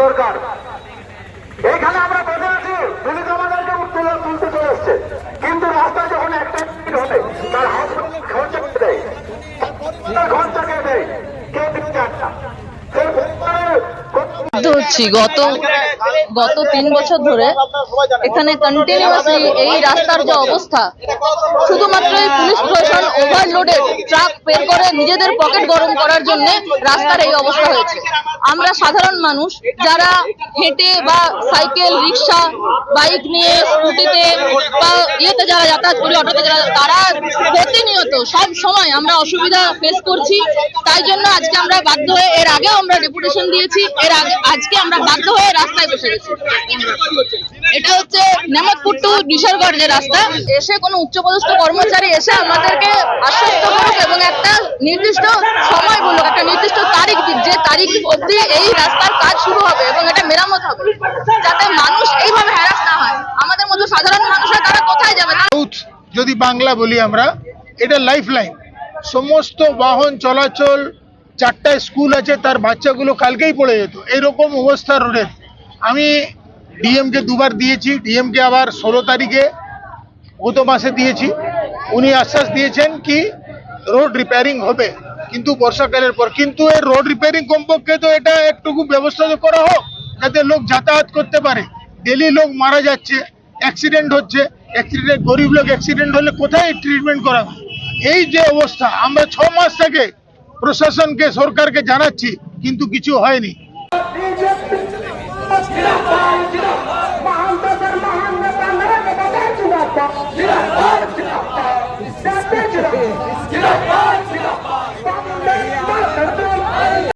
সরকার। এখানে আমরা হচ্ছি গত গত তিন বছর ধরে এখানে কন্টিনিউয়াসলি এই রাস্তার যে অবস্থা, শুধুমাত্র এই পুলিশ প্রশাসন ওভারলোডেড ট্রাক বের করে নিজেদের পকেট গরম করার জন্য রাস্তার এই অবস্থা হয়েছে। আমরা সাধারণ মানুষ, যারা হেঁটে বা সাইকেল, রিক্সা, বাইক নিয়ে স্কুটিতে বা ইয়েতে যারা যাতায়াত করি, অটোতে যারা, তারা প্রতিনিয়ত সব সময় আমরা অসুবিধা ফেস করছি। তাই জন্য আজকে আমরা বাধ্য হয়ে, এর আগেও আমরা ডেপুটেশন দিয়েছি, এর আগে, আজকে আমরা বাধ্য হয়ে রাস্তায় বসে গেছি। এটা হচ্ছে নেমতপুর টু বিশালগড় যে রাস্তা, এসে কোনো উচ্চপদস্থ কর্মচারী এসে আমাদেরকে আশ্বস্ত করুক এবং একটা নির্দিষ্ট সময় বলুক, একটা নির্দিষ্ট তারিখ দিক, যে তারিখ অবধি এই রাস্তার কাজ শুরু হবে এবং এটা মেরামত হবে, যাতে মানুষ এইভাবে হ্যারাস না হয়। আমাদের মতো সাধারণ মানুষরা তারা কোথায় যাবে? যদি বাংলা বলি আমরা এটা লাইফ লাইন সমস্ত বাহন চলাচল চারটা স্কুল আছে, তার বাচ্চাগুলো কালকেই পড়ে যেত। এরকম অবস্থা রোডের। আমি ডিএমকে দুবার দিয়েছি। ডিএমকে আবার ষোলো তারিখে গত মাসে দিয়েছি। উনি আশ্বাস দিয়েছেন কি রোড রিপেয়ারিং হবে। কিন্তু বর্ষাকালের পর। কিন্তু এই রোড রিপেয়ারিং কমপক্ষে তো এটা একটুকু ব্যবস্থা করা হোক, যাতে লোক যাতায়াত করতে পারে। ডেলি লোক মারা যাচ্ছে অ্যাক্সিডেন্ট হচ্ছে। অ্যাক্সিডেন্ট গরিব লোক অ্যাক্সিডেন্ট হলে কোথায় ট্রিটমেন্ট করাবে এই যে অবস্থা আমরা ছ মাস থেকে প্রশাসনকে সরকারকে জানাচ্ছি কিন্তু কিছু হয়নি।